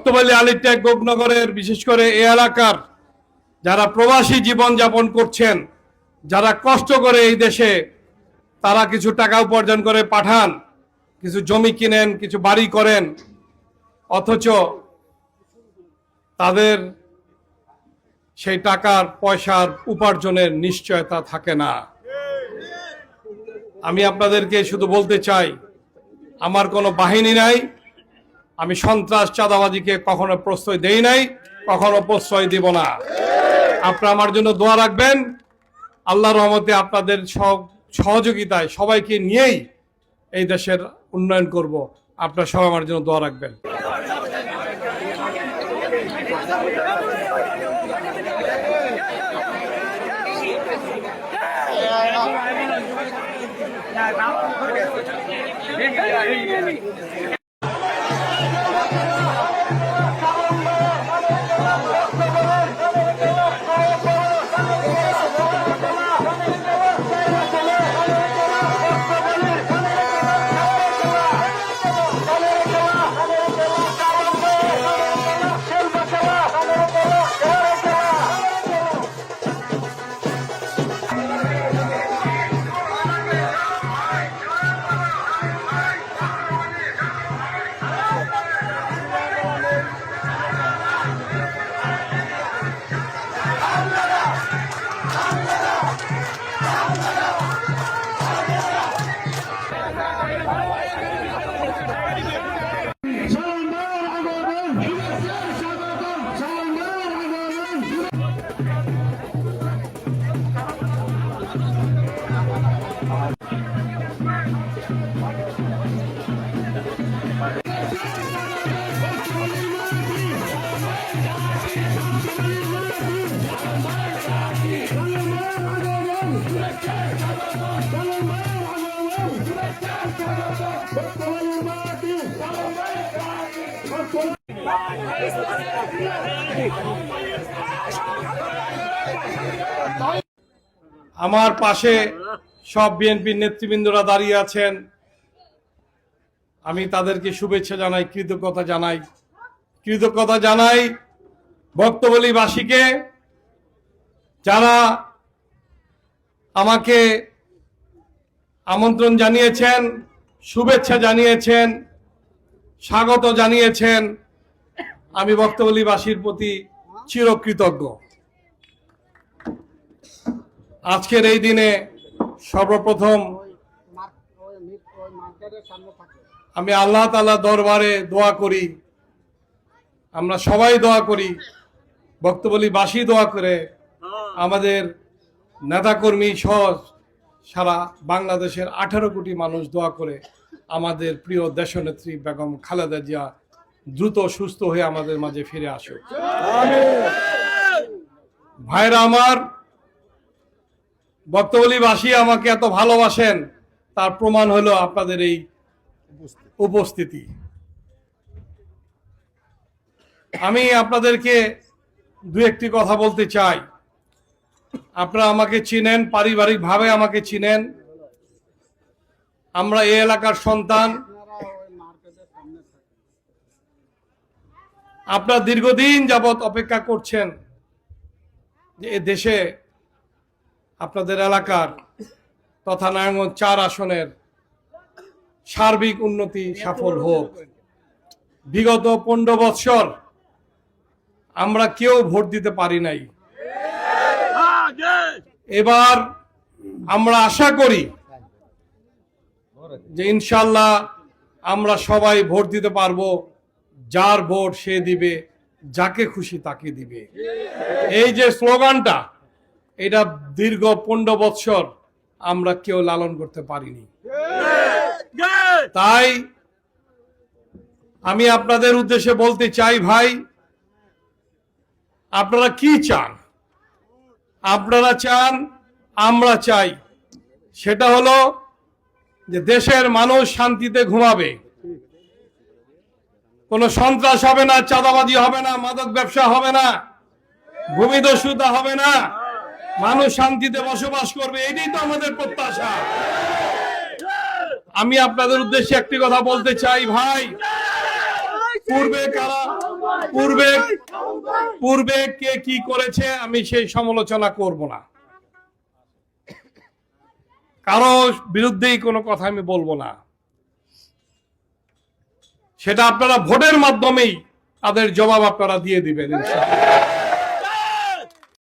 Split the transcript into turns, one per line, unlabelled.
ভক্তবালী আলিটেক গোপনগরের, বিশেষ করে এ এলাকার যারা প্রবাসী জীবন যাপন করছেন, যারা কষ্ট করে এই দেশে তারা কিছু টাকা উপার্জন করে পাঠান, কিছু জমি কিনেন, কিছু বাড়ি করেন, অথচ তাদের সেই টাকার পয়সার উপার্জনের নিশ্চয়তা থাকে না। আমি আপনাদেরকে শুধু বলতে চাই, আমার কোনো বাহিনী নাই আমি সন্ত্রাস চাঁদাবাজিকে কখনো প্রশ্রয় দেই নাই, কখনো প্রশ্রয় দিব না। আপনারা আমার জন্য দোয়া রাখবেন। আল্লাহ রহমতে আপনাদের সহ- সহযোগিতায় সবাইকে নিয়েই এই দেশের উন্নয়ন করব। আপনারা সবাই আমার জন্য দোয়া রাখবেন। আমার পাশে সব বিএনপির নেতৃবৃন্দরা দাঁড়িয়ে আছেন। আমি তাদেরকে শুভেচ্ছা জানাই, কৃতজ্ঞতা জানাই। কৃতজ্ঞতা জানাই ভক্তবলীবাসীকে যারা আমাকে আমন্ত্রণ জানিয়েছেন শুভেচ্ছা জানিয়েছেন, স্বাগত জানিয়েছেন। আমি ভক্তবলীবাসীর প্রতি চিরকৃতজ্ঞ। আজকের এই দিনে সর্বপ্রথম আমি আল্লাহ তালা দরবারে দোয়া করি। আমরা সবাই দোয়া করি। বক্তবলীবাসী দোয়া করে। আমাদের নেতাকর্মী সহ সারা বাংলাদেশের আঠারো কোটি মানুষ দোয়া করে আমাদের প্রিয় দেশনেত্রী বেগম খালেদা জিয়া দ্রুত সুস্থ হয়ে আমাদের মাঝে ফিরে আসুক। ভাইরা আমার বক্তবলীবাসী আমাকে এত ভালোবাসেন, তার প্রমাণ হলো আপনাদের এই উপস্থিতি। আমি আপনাদেরকে দু একটি কথা বলতে চাই। আপনারা আমাকে চিনেন, পারিবারিকভাবে আমাকে চিনেন। আমরা এই এলাকার সন্তান। আপনারা দীর্ঘদিন যাবৎ অপেক্ষা করছেন যে এ দেশে আপনাদের এলাকার তথা নারায়ণগঞ্জ চার আসনের সার্বিক উন্নতি সফল হোক। বিগত পনেরো বৎসর আমরা কেউ ভোট দিতে পারি নাই। এবার আমরা আশা করি যে ইনশাল্লাহ আমরা সবাই ভোট দিতে পারব, যার ভোট সে দিবে, যাকে খুশি তাকে দিবে। এই যে স্লোগানটা, এটা দীর্ঘ পনেরো বৎসর আমরা কেউ লালন করতে পারিনি। তাই আমি আপনাদের উদ্দেশ্যে বলতে চাই, ভাই, আপনারা কি চান? আপনারা চান, আমরা চাই। সেটা হলো যে দেশের মানুষ শান্তিতে ঘুমাবে। কোনো সন্ত্রাস হবে না, চাঁদাবাজি হবে না, মাদক ব্যবসা হবে না ভূমিদস্যুতা হবে না। মানুষ শান্তিতে বসবাস করবে, এটাই তো আমাদের প্রত্যাশা। আমি আপনাদের উদ্দেশ্যে একটি কথা বলতে চাই, ভাই। পূর্বে কারা পূর্বে পূর্বে কে কি করেছে আমি সেই সমালোচনা করব না কারও বিরুদ্ধেই কোনো কথা আমি বলব না সেটা আপনারা ভোটের মাধ্যমেই তাদের জবাব আপনারা দিয়ে দিবেন, ইনশাআল্লাহ।